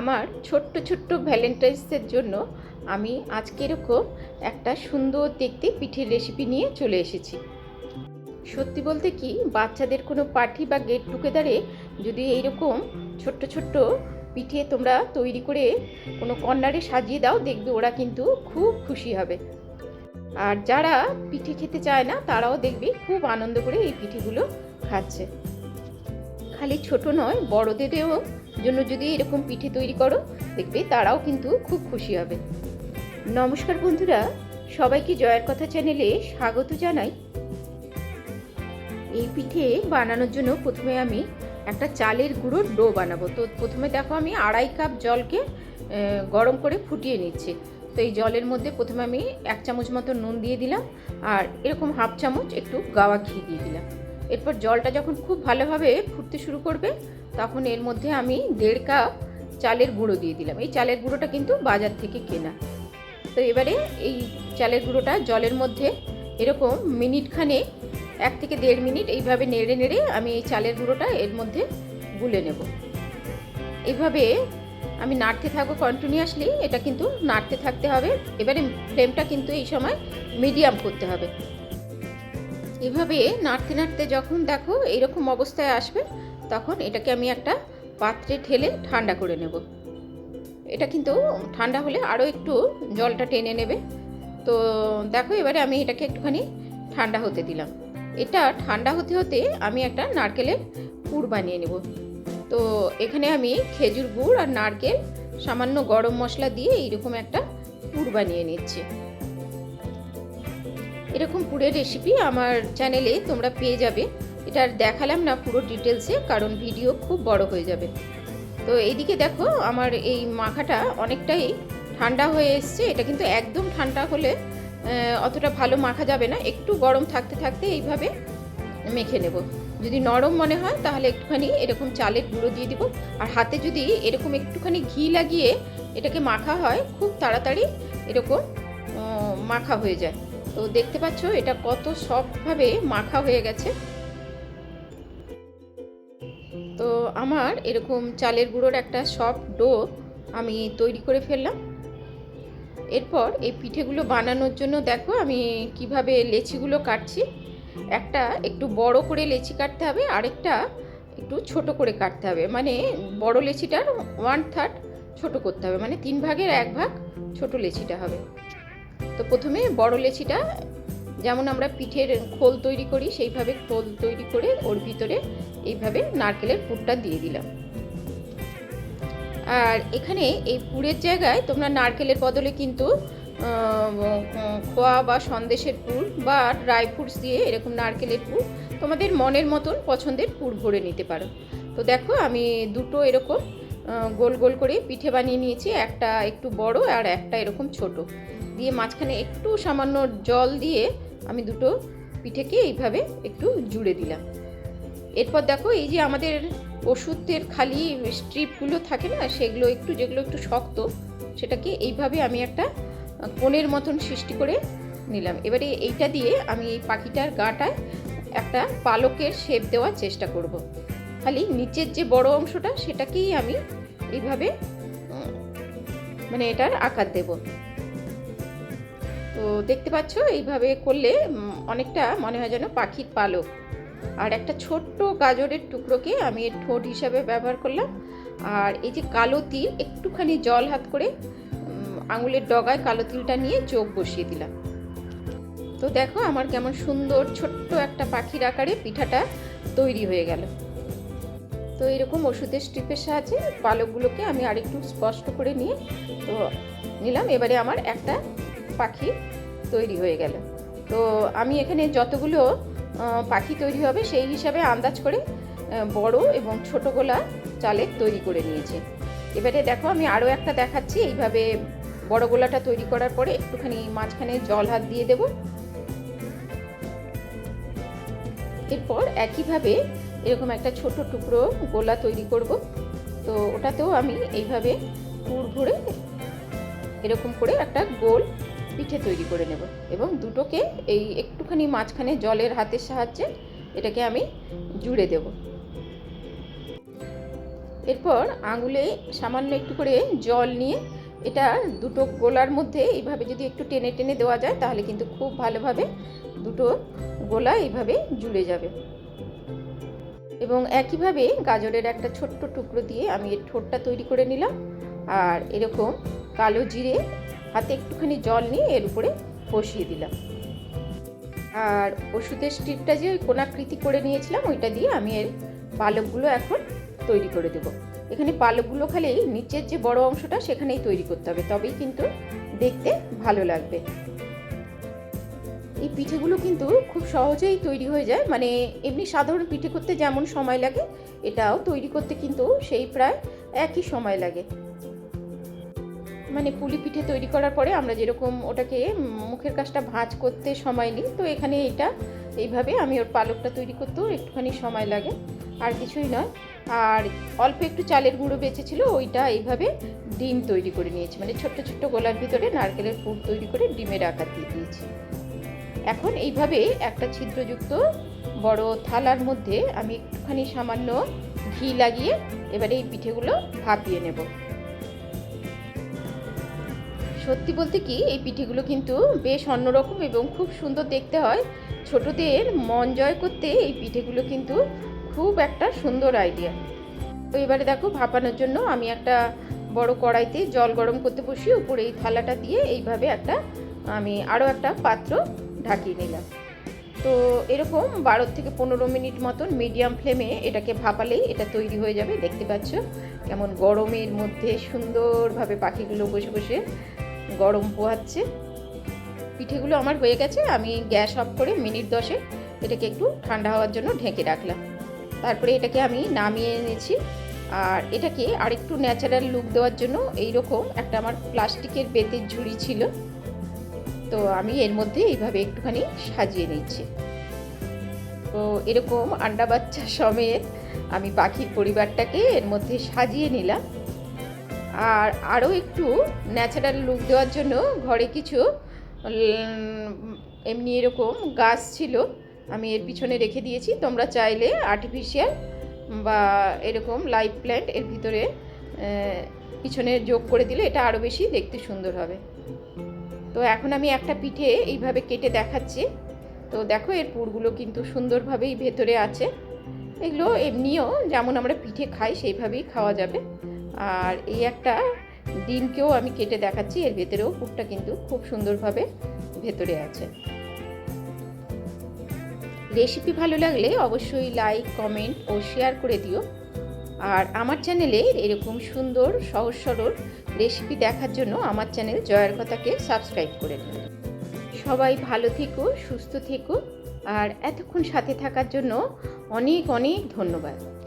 আমার ছোট্ট ছোট্ট ভ্যালেন্টাইন্সের জন্য আমি আজকে এরকম একটা সুন্দর দেখতে পিঠের রেসিপি নিয়ে চলে এসেছি। সত্যি বলতে কি, বাচ্চাদের কোনো পার্টি বা গেট টুগেদারে যদি এইরকম ছোট্ট ছোট্ট পিঠে তোমরা তৈরি করে কোনো কর্নারে সাজিয়ে দাও, দেখবে ওরা কিন্তু খুব খুশি হবে। আর যারা পিঠে খেতে চায় না, তারাও দেখবে খুব আনন্দ করে এই পিঠেগুলো খাচ্ছে। খালি ছোট নয়, বড়দেরও জন্য যদি এরকম পিঠে তৈরি করো, দেখবে তারাও কিন্তু খুব খুশি হবে। নমস্কার বন্ধুরা, সবাইকে জয়ের কথা চ্যানেলে স্বাগত জানাই। এই পিঠে বানানোর জন্য প্রথমে আমি একটা চালের গুঁড়োর ডো বানাবো। তো প্রথমে দেখো আমি আড়াই কাপ জলকে গরম করে ফুটিয়ে নিচ্ছি। তো এই জলের মধ্যে প্রথমে আমি এক চামচ মতো নুন দিয়ে দিলাম আর এরকম হাফ চামচ একটু গাওয়া ঘি দিয়ে দিলাম। এরপর জলটা যখন খুব ভালোভাবে ফুটতে শুরু করবে তখন এর মধ্যে আমি দেড় কাপ চালের গুঁড়ো দিয়ে দিলাম। এই চালের গুঁড়োটা কিন্তু বাজার থেকে কেনা। তো এবারে এই চালের গুঁড়োটা জলের মধ্যে এরকম মিনিটখানে, এক থেকে দেড় মিনিট এইভাবে নেড়ে নেড়ে আমি এই চালের গুঁড়োটা এর মধ্যে গুলে নেব। এইভাবে আমি নাড়তে থাকব কন্টিনিউয়াসলি এটা কিন্তু নাড়তে থাকতে হবে। এবারে ফ্লেমটা কিন্তু এই সময় মিডিয়াম করতে হবে। এভাবে নাড়তে নাড়তে যখন দেখো এইরকম অবস্থায় আসবে তখন এটাকে আমি একটা পাত্রে ঢেলে ঠান্ডা করে নেব। এটা কিন্তু ঠান্ডা হলে আরও একটু জলটা টেনে নেবে। তো দেখো এবারে আমি এটাকে একটুখানি ঠান্ডা হতে দিলাম। এটা ঠান্ডা হতে হতে আমি একটা নারকেলের পুর বানিয়ে নেব। তো এখানে আমি খেজুর গুড় আর নারকেল, সামান্য গরম মশলা দিয়ে এইরকম একটা পুর বানিয়ে নিচ্ছি। এরকম পুরের রেসিপি আমার চ্যানেলে তোমরা পেয়ে যাবে। এটা আর দেখালাম না পুরো ডিটেলসে কারণ ভিডিও খুব বড় হয়ে যাবে। তো এইদিকে দেখো, আমার এই মাখাটা অনেকটাই ঠান্ডা হয়ে এসছে। এটা কিন্তু একদম ঠান্ডা হলে অতটা ভালো মাখা যাবে না। একটু গরম থাকতে থাকতে এইভাবে মেখে নেব। যদি নরম মনে হয়, তাহলে একটুখানি এরকম চালের গুঁড়ো দিয়ে দিব। আর হাতে যদি এরকম একটুখানি ঘি লাগিয়ে এটাকে মাখা হয়, খুব তাড়াতাড়ি এরকম মাখা হয়ে যায়। তো দেখতে পাচ্ছ, এটা কত সফটভাবে মাখা হয়ে গেছে। আমার এরকম চালের গুঁড়োর একটা সফট ডো আমি তৈরি করে ফেললাম। এরপর এই পিঠেগুলো বানানোর জন্য দেখো আমি কীভাবে লেচিগুলো কাটছি। একটা একটু বড় করে লেচি কাটতে হবে, আরেকটা একটু ছোট করে কাটতে হবে। মানে বড় লেচিটার ওয়ান থার্ড ছোট করতে হবে মানে তিন ভাগের এক ভাগ ছোট লেচিটা হবে। তো প্রথমে বড় লেচিটা যেমন আমরা পিঠের খোল তৈরি করি, সেইভাবে খোল তৈরি করে ওর ভিতরে এইভাবে নারকেলের পুরটা দিয়ে দিলাম। আর এখানে এই পুরের জায়গায় তোমরা নারকেলের বদলে কিন্তু খোয়া বা সন্দেশের পুর বা ড্রাই ফ্রুটস দিয়ে এরকম নারকেলের পুর তোমাদের মনের মতন পছন্দের পুর ভরে নিতে পারো। তো দেখো আমি দুটো এরকম গোল গোল করে পিঠে বানিয়ে নিয়েছি, একটা একটু বড় আর একটা এরকম ছোট। দিয়ে মাঝখানে একটু সামান্য জল দিয়ে আমি দুটো পিঠেকে এইভাবে একটু জুড়ে দিলাম। এরপর দেখো এই যে আমাদের ওষুধের খালি স্ট্রিপগুলো থাকে না, সেগুলো একটু যেগুলো একটু শক্ত, সেটাকে এইভাবে আমি একটা কোণের মতন সৃষ্টি করে নিলাম। এবারে এইটা দিয়ে আমি এই পাখিটার গাটায় একটা পালকের শেপ দেওয়ার চেষ্টা করব। খালি নিচের যে বড় অংশটা, সেটাকেই আমি এইভাবে মানে এটার আকার দেব। তো দেখতে পাচ্ছ, এইভাবে করলে অনেকটা মনে হয় যেন পাখির পালক। আর একটা ছোট্ট গাজরের টুকরোকে আমি ঠোঁট হিসাবে ব্যবহার করলাম। আর এই যে কালো তিল, একটুখানি জল হাত করে আঙুলের ডগায় কালো তিলটা নিয়ে চোখ বসিয়ে দিলাম। তো দেখো আমার কেমন সুন্দর ছোট্ট একটা পাখির আকারে পিঠাটা তৈরি হয়ে গেল। তো এরকম ওষুধের স্ট্রিপের সাহায্যে পালকগুলোকে আমি আরেকটু স্পষ্ট করে নিয়ে, তো নিলাম। এবারে আমার একটা পাখি তৈরি হয়ে গেল। তো আমি এখানে যতগুলো পাখি তৈরি হবে সেই হিসাবে আন্দাজ করে বড় এবং ছোট গোলা চালের তৈরি করে নিয়েছি। এবারে দেখো আমি আরও একটা দেখাচ্ছি, এইভাবে বড় গোলাটা তৈরি করার পরে একটুখানি মাঝখানে জল হাত দিয়ে দেব। এরপর একইভাবে এরকম একটা ছোট টুকরো গোলা তৈরি করব। তো ওটাতেও আমি এইভাবে পুর ভরে এরকম করে একটা গোল পিঠে তৈরি করে নেব এবং দুটোকে এই একটুখানি মাঝখানে জলের হাতের সাহায্যে এটাকে আমি জুড়ে দেব। এরপর আঙুলে সামান্য একটু করে জল নিয়ে এটা দুটো গোলার মধ্যে এইভাবে যদি একটু টেনে টেনে দেওয়া যায় তাহলে কিন্তু খুব ভালোভাবে দুটো গোলা এইভাবে জুড়ে যাবে। এবং একইভাবে গাজরের একটা ছোট্ট টুকরো দিয়ে আমি এর ঠোঁটটা তৈরি করে নিলাম। আর এরকম কালো জিরে হাতে একটুখানি জল নিয়ে এর উপরে বসিয়ে দিলাম। আর ওষুধের স্টিকটা যে ওই কোনাকৃতি করে নিয়েছিলাম, ওইটা দিয়ে আমি এর পালকগুলো এখন তৈরি করে দেবো। এখানে পালকগুলো খালি নিচের যে বড় অংশটা, সেখানেই তৈরি করতে হবে। তবেই কিন্তু দেখতে ভালো লাগবে। এই পিঠেগুলো কিন্তু খুব সহজেই তৈরি হয়ে যায়। মানে এমনি সাধারণ পিঠে করতে যেমন সময় লাগে, এটাও তৈরি করতে কিন্তু সেই প্রায় একই সময় লাগে। মানে পুলি পিঠে তৈরি করার পরে আমরা যেরকম ওটাকে মুখের কাজটা ভাঁজ করতে সময় নিই, তো এখানে এটা এইভাবে আমি ওর পালকটা তৈরি করতেও একটুখানি সময় লাগে, আর কিছুই নয়। আর অল্প একটু চালের গুঁড়ো বেঁচেছিল ওইটা এইভাবে ডিম তৈরি করে নিয়েছি মানে ছোট্ট ছোট্ট গোলার ভিতরে নারকেলের পুর তৈরি করে ডিমের আকার দিয়ে দিয়েছি। এখন এইভাবে একটা ছিদ্রযুক্ত বড় থালার মধ্যে আমি একটুখানি সামান্য ঘি লাগিয়ে এবারে এই পিঠেগুলো ভাপিয়ে নেব। সত্যি বলতে কি, এই পিঠেগুলো কিন্তু বেশ অন্যরকম এবং খুব সুন্দর দেখতে হয়। ছোটদের মন জয় করতে এই পিঠেগুলো কিন্তু খুব একটা সুন্দর আইডিয়া তো এবারে দেখো, ভাপানোর জন্য আমি একটা বড় কড়াইতে জল গরম করতে বসি উপরে এই থালাটা দিয়ে এইভাবে একটা, আমি আরও একটা পাত্র ঢাকিয়ে নিলাম। তো এরকম বারো থেকে পনেরো মিনিট মতন মিডিয়াম ফ্লেমে এটাকে ভাপালেই এটা তৈরি হয়ে যাবে। দেখতে পাচ্ছ কেমন গরমের মধ্যে সুন্দরভাবে পাখিগুলো বসে বসে গরম পোহাচ্ছে। পিঠেগুলো আমার হয়ে গেছে, আমি গ্যাস অফ করে মিনিট দশে এটাকে একটু ঠান্ডা হওয়ার জন্য ঢেকে রাখলাম। তারপরে এটাকে আমি নামিয়ে এনেছি। আর এটাকে আরেকটু ন্যাচারাল লুক দেওয়ার জন্য এই রকম একটা আমার প্লাস্টিকের বেতের ঝুড়ি ছিল। তো আমি এর মধ্যে এইভাবে একটুখানি সাজিয়ে নিচ্ছি। তো এরকম আন্ডা বাচ্চা সমেত আমি পাখির পরিবারটাকে এর মধ্যে সাজিয়ে নিলাম। আর আরও একটু ন্যাচারাল লুক দেওয়ার জন্য ঘরে কিছু এমনি এরকম গাছ ছিল, আমি এর পিছনে রেখে দিয়েছি। তোমরা চাইলে আর্টিফিশিয়াল বা এরকম লাইভ প্ল্যান্ট এর ভিতরে পিছনে যোগ করে দিলে এটা আরও বেশি দেখতে সুন্দর হবে। তো এখন আমি একটা পিঠে এইভাবে কেটে দেখাচ্ছি। তো দেখো এর পুরগুলো কিন্তু সুন্দরভাবেই ভেতরে আছে। এগুলো এমনিও যেমন আমরা পিঠে খাই, সেইভাবেই খাওয়া যাবে। আর এই একটা ডিমকেও আমি কেটে দেখাচ্ছি, এর ভেতরেও পুরটা কিন্তু খুব সুন্দরভাবে ভেতরে আছে। রেসিপি ভালো লাগলে অবশ্যই লাইক, কমেন্ট ও শেয়ার করে দিও। আর আমার চ্যানেলে এরকম সুন্দর, সহজ, সরল রেসিপি দেখার জন্য আমার চ্যানেল জয়ের কথাকে সাবস্ক্রাইব করে দিন সবাই ভালো থেকো, সুস্থ থেকো। আর এতক্ষণ সাথে থাকার জন্য অনেক অনেক ধন্যবাদ।